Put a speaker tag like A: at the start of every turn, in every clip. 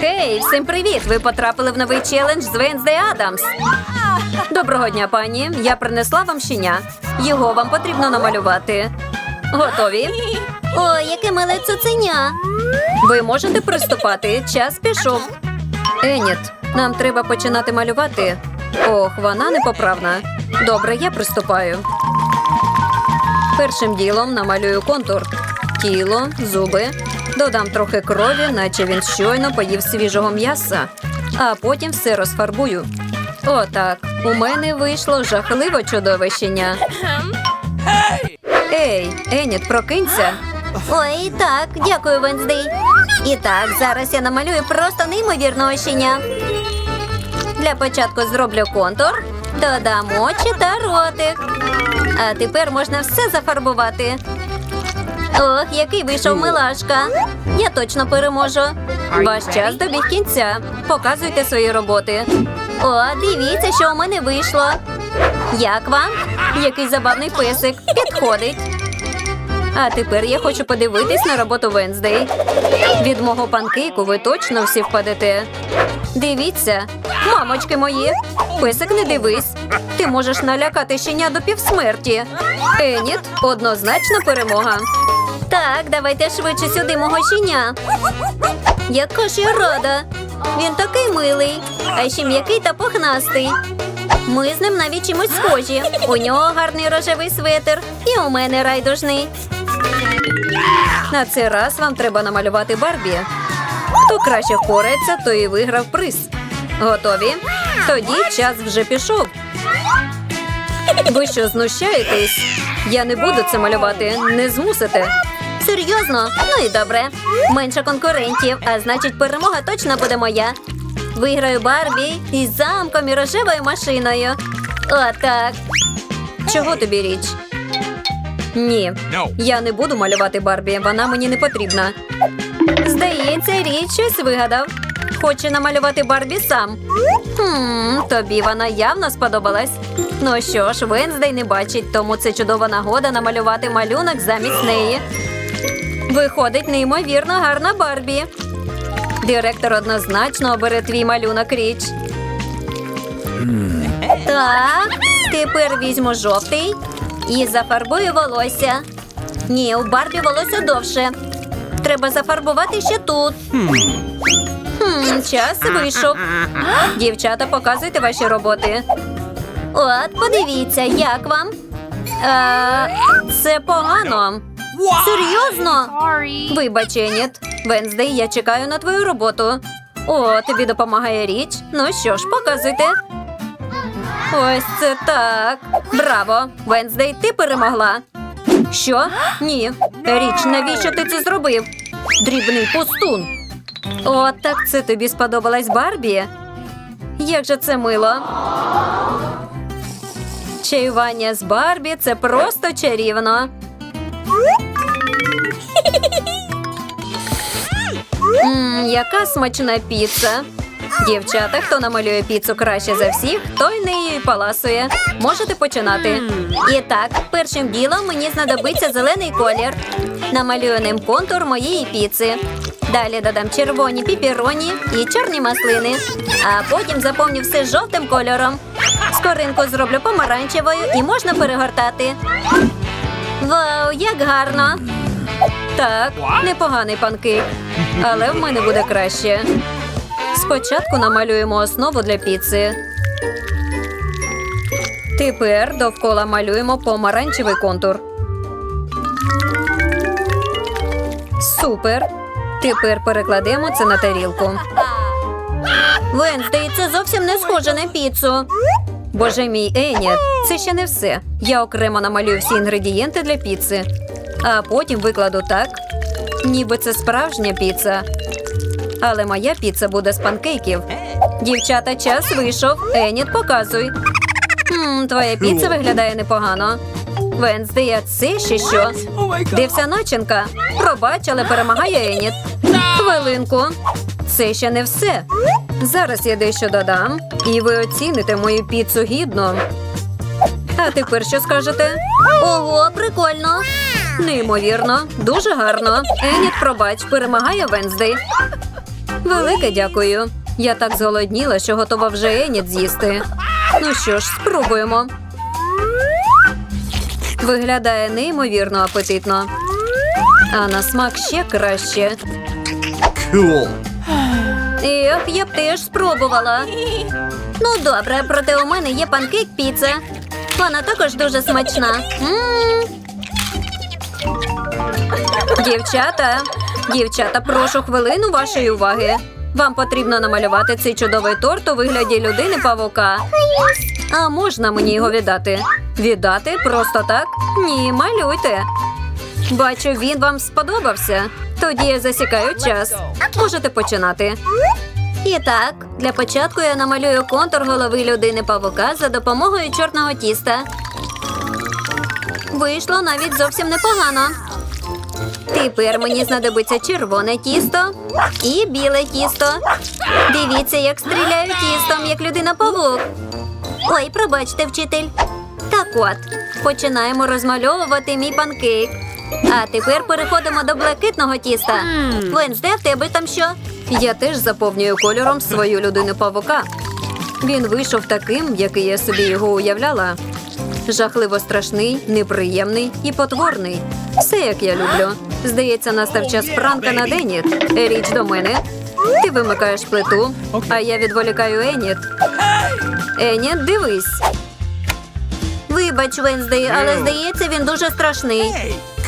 A: Гей, всім привіт! Ви потрапили в новий челендж з Венздей Адамс. Доброго дня, пані. Я принесла вам щеня. Його вам потрібно намалювати. Готові? Ой, яке миле цуценя. Ви можете приступати. Час пішов. Еніт, нам треба починати малювати. Ох, вона непоправна. Добре, я приступаю. Першим ділом намалюю контур. Тіло, зуби. Додам трохи крові, наче він щойно поїв свіжого м'яса. А потім все розфарбую. Отак. У мене вийшло жахливо чудове щеня. Ей, Еніт, прокинься. Ой, так, дякую, Венздей. І так, зараз я намалюю просто неймовірного щеня. Для початку зроблю контур, додам очі та ротик. А тепер можна все зафарбувати. Ох, який вийшов милашка. Я точно переможу. Ваш час добіг кінця. Показуйте свої роботи. О, дивіться, що у мене вийшло. Як вам? Який забавний песик. Підходить. А тепер я хочу подивитись на роботу Венздей. Від мого панкейку ви точно всі впадете. Дивіться, мамочки мої, песик не дивись. Ти можеш налякати щеня до півсмерті. Еніт, однозначно перемога. Так, давайте швидше сюди мого щеня. Яка ж я рада. Він такий милий, а ще м'який та пухнастий. Ми з ним навіть чимось схожі. У нього гарний рожевий светр, і у мене райдужний. На цей раз вам треба намалювати Барбі. Хто краще впорається, той і виграв приз. Готові? Тоді час вже пішов. Ви що знущаєтесь? Я не буду це малювати, не змусите. Серйозно? Ну і добре. Менше конкурентів, а значить, перемога точно буде моя. Виграю Барбі із замком і рожевою машиною. Отак. Чого тобі річ? Ні, я не буду малювати Барбі, вона мені не потрібна. Здається, річ щось вигадав. Хоче намалювати Барбі сам. Хм, тобі вона явно сподобалась. Ну що ж, Венздей не бачить, тому це чудова нагода намалювати малюнок замість неї. Виходить неймовірно гарна Барбі. Директор однозначно обере твій малюнок річ. Так, тепер візьму жовтий і зафарбую волосся. Ні, у Барбі волосся довше. Треба зафарбувати ще тут. Хм, час вийшов. Дівчата, показуйте ваші роботи. От, подивіться, як вам? Е, це погано. Серйозно? Вибач, Еніт. Венздей, я чекаю на твою роботу. О, тобі допомагає річ. Ну що ж, показуйте. Ось це так. Браво! Венздей, ти перемогла. Що? Ні. Річ, навіщо ти це зробив? Дрібний пустун. О, так це тобі сподобалась Барбі? Як же це мило. Чаювання з Барбі це просто чарівно. Яка смачна піца. Дівчата, хто намалює піцу краще за всіх, той нею і паласує. Можете починати. І так, першим ділом мені знадобиться зелений колір. Намалюю ним контур моєї піци. Далі додам червоні піпіроні і чорні маслини. А потім заповню все жовтим кольором. Скоринку зроблю помаранчевою і можна перегортати. Вау, як гарно! Так, непоганий панкейк, але в мене буде краще. Спочатку намалюємо основу для піци. Тепер довкола малюємо помаранчевий контур. Супер. Тепер перекладемо це на тарілку. Венздей, це зовсім не схоже на піцу. Боже мій Еніт, це ще не все. Я окремо намалюю всі інгредієнти для піци, а потім викладу так, ніби це справжня піца. Але моя піца буде з панкейків. Дівчата, час вийшов. Еніт, показуй. Хм, твоя піца виглядає непогано. Венздей, а це ще що? Де вся начинка? Пробач, але перемагає Еніт. Хвилинку. Це ще не все. Зараз я дещо додам, і ви оціните мою піцу гідно. А тепер що скажете? Ого, прикольно. Неймовірно, дуже гарно. Еніт, пробач, перемагає Венздей. Велике дякую. Я так зголодніла, що готова вже Еніт з'їсти. Ну що ж, спробуємо. Виглядає неймовірно апетитно. А на смак ще краще.
B: Cool.
A: Ех, я б теж спробувала. Ну добре, проте у мене є панкейк піца. Вона також дуже смачна. м Дівчата, дівчата, прошу хвилину вашої уваги. Вам потрібно намалювати цей чудовий торт у вигляді людини павука. А можна мені його віддати? Віддати просто так? Ні, малюйте. Бачу, він вам сподобався. Тоді я засікаю час. Можете починати. І так, для початку я намалюю контур голови людини павука за допомогою чорного тіста. Вийшло навіть зовсім непогано. Тепер мені знадобиться червоне тісто і біле тісто. Дивіться, як стріляю тістом, як людина павук. Ой, пробачте, вчитель. Так от, починаємо розмальовувати мій панкейк. А тепер переходимо до блакитного тіста. Венсде, в тебе там що? Я теж заповнюю кольором свою людину павука. Він вийшов таким, який я собі його уявляла. Жахливо страшний, неприємний і потворний. Все як я люблю. Здається, настав час пранка на Деніт. Річ до мене. Ти вимикаєш плиту, а я відволікаю Еніт. Еніт, дивись. Вибач, Венздей, але здається, він дуже страшний.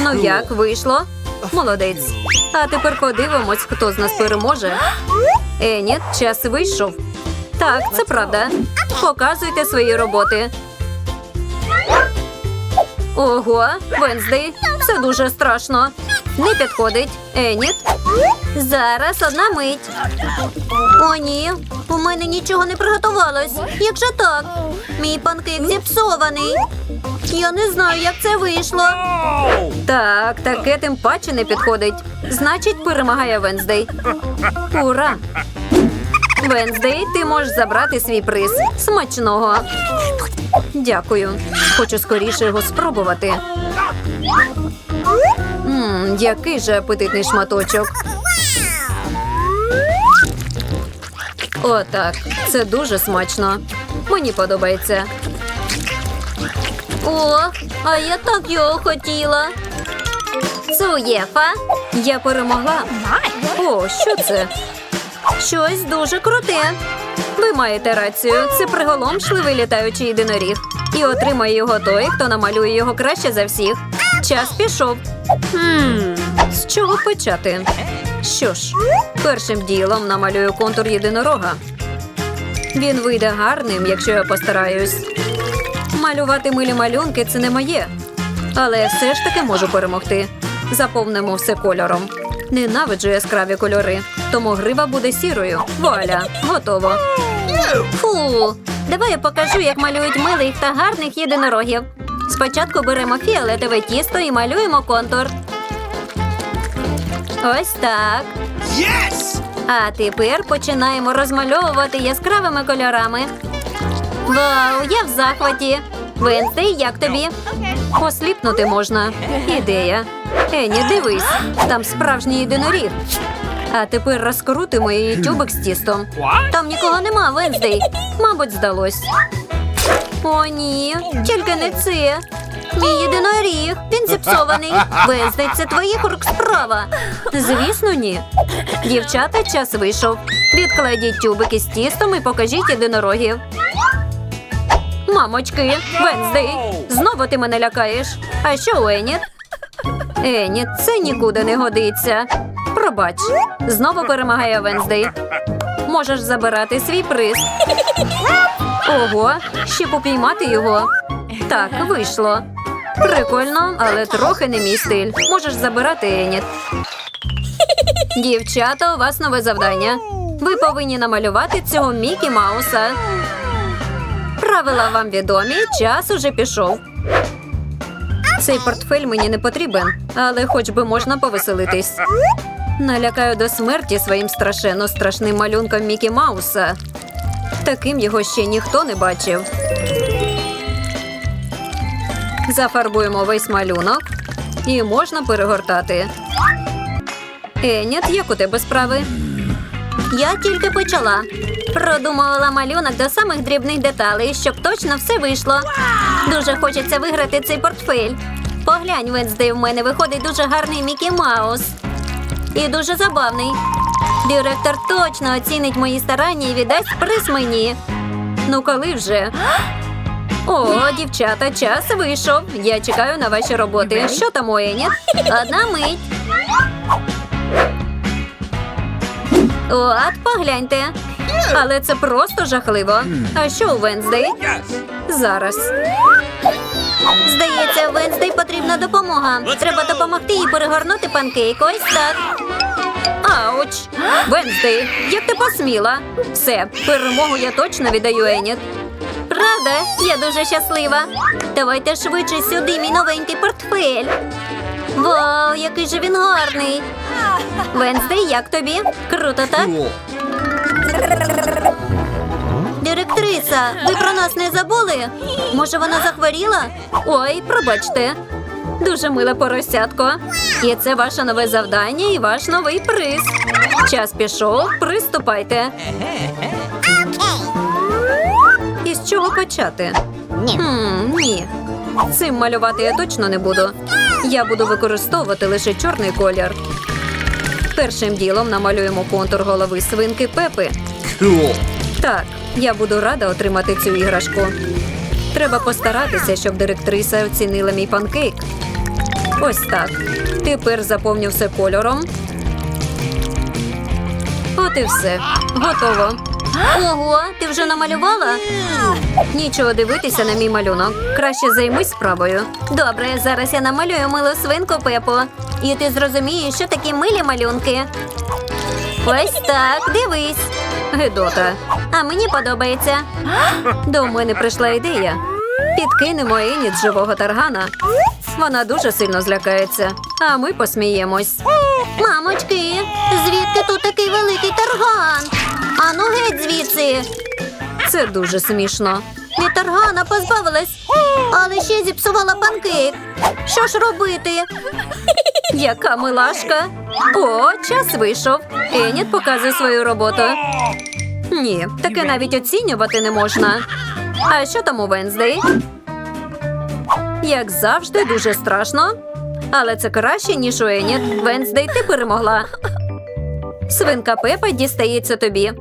A: Ну як, вийшло? Молодець. А тепер подивимось, хто з нас переможе. Еніт, час вийшов. Так, це правда. Показуйте свої роботи. Ого, Венздей, це дуже страшно. Не підходить. Еніт. Зараз одна мить. О, ні, у мене нічого не приготувалось. Як же так? Мій панкейк зіпсований. Я не знаю, як це вийшло. Так, таке тим паче не підходить. Значить, перемагає Венздей. Ура! Венздей, ти можеш забрати свій приз. Смачного. Дякую. Хочу скоріше його спробувати. Мм, який же апетитний шматочок. Отак. Це дуже смачно. Мені подобається. О, а я так його хотіла. Цуєфа. Я перемогла. О, що це? Щось дуже круте. Ви маєте рацію. Це приголомшливий літаючий єдиноріг. І отримає його той, хто намалює його краще за всіх. Час пішов. Хм, з чого почати? Що ж, першим ділом намалюю контур єдинорога. Він вийде гарним, якщо я постараюсь. Малювати милі малюнки це не моє. Але все ж таки можу перемогти. Заповнимо все кольором. Ненавиджу яскраві кольори, тому грива буде сірою. Вуаля, готово. Фу, давай я покажу, як малюють милих та гарних єдинорогів. Спочатку беремо фіолетове тісто і малюємо контур. Ось так.
B: Yes!
A: А тепер починаємо розмальовувати яскравими кольорами. Вау, я в захваті. Венстей, як тобі? Осліпнути можна. Ідея. Ені, дивись, там справжній єдиноріг. А тепер розкрутимо її тюбик з тістом. Там нікого нема, Венздей. Мабуть, здалось. О, ні, тільки не це. Мій єдиноріг, він зіпсований. Венздей, це твоїх рук справа. Звісно, ні. Дівчата, час вийшов. Відкладіть тюбики з тістом і покажіть єдинорогів. Мамочки, Венздей, знову ти мене лякаєш. А що у Еніт? Еніт, це нікуди не годиться. Пробач, знову перемагає Венздей. Можеш забирати свій приз. Ого, ще попіймати його. Так, вийшло. Прикольно, але трохи не мій стиль. Можеш забирати Еніт. Дівчата, у вас нове завдання. Ви повинні намалювати цього Мікі Мауса. Правила вам відомі, час уже пішов. Цей портфель мені не потрібен, але хоч би можна повеселитись. Налякаю до смерті своїм страшенно страшним малюнком Мікі Мауса. Таким його ще ніхто не бачив. Зафарбуємо весь малюнок і можна перегортати. Еніт, як у тебе справи? Я тільки почала. Продумувала малюнок до самих дрібних деталей, щоб точно все вийшло. Дуже хочеться виграти цей портфель. Поглянь, Венздей, в мене виходить дуже гарний Мікі Маус. І дуже забавний. Директор точно оцінить мої старання і віддасть приз мені. Ну коли вже? О, дівчата, час вийшов. Я чекаю на ваші роботи. Що там у Ені? Одна мить. От, погляньте. Але це просто жахливо. А що у Венздей? Зараз. Здається, Венздей потрібна допомога. Треба допомогти їй перегорнути панкейк. Ось так. Ауч! Венздей, як ти посміла? Все, перемогу я точно віддаю Еніт. Правда, я дуже щаслива. Давайте швидше сюди, мій новенький портфель. Вау, який же він гарний. Венздей, як тобі? Круто, так? Директриса, ви про нас не забули? Може, вона захворіла? Ой, пробачте. Дуже миле поросятко. І це ваше нове завдання і ваш новий приз. Час пішов, приступайте. І з чого почати?
C: Ні.
A: Хм, ні. Цим малювати я точно не буду. Я буду використовувати лише чорний колір. Першим ділом намалюємо контур голови свинки Пепи.
B: Cool.
A: Так, я буду рада отримати цю іграшку. Треба постаратися, щоб директриса оцінила мій панкейк. Ось так. Тепер заповню все кольором. От і все. Готово. Ого, ти вже намалювала? Нічого дивитися на мій малюнок. Краще займись справою. Добре, зараз я намалюю милу свинку Пепу. І ти зрозумієш, що такі милі малюнки. Ось так, дивись. Гедота. А мені подобається. До мене прийшла ідея. Підкинемо Еніт з живого таргана. Вона дуже сильно злякається, а ми посміємось. Мамочки, звідки тут такий великий тарган? Ану геть звідси. Це дуже смішно. Від таргана позбавилась, але ще зіпсувала панкейк. Що ж робити? Яка милашка. О, час вийшов. Еніт показує свою роботу. Ні, таке навіть оцінювати не можна. А що там у Венздей? Як завжди, дуже страшно. Але це краще, ніж у Еніт. Венздей, ти перемогла. Свинка Пепа дістається тобі.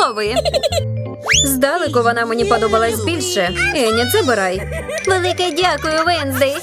A: Лови. Здалеку вона мені подобалась більше. Еніт, забирай. Велике дякую, Венздей.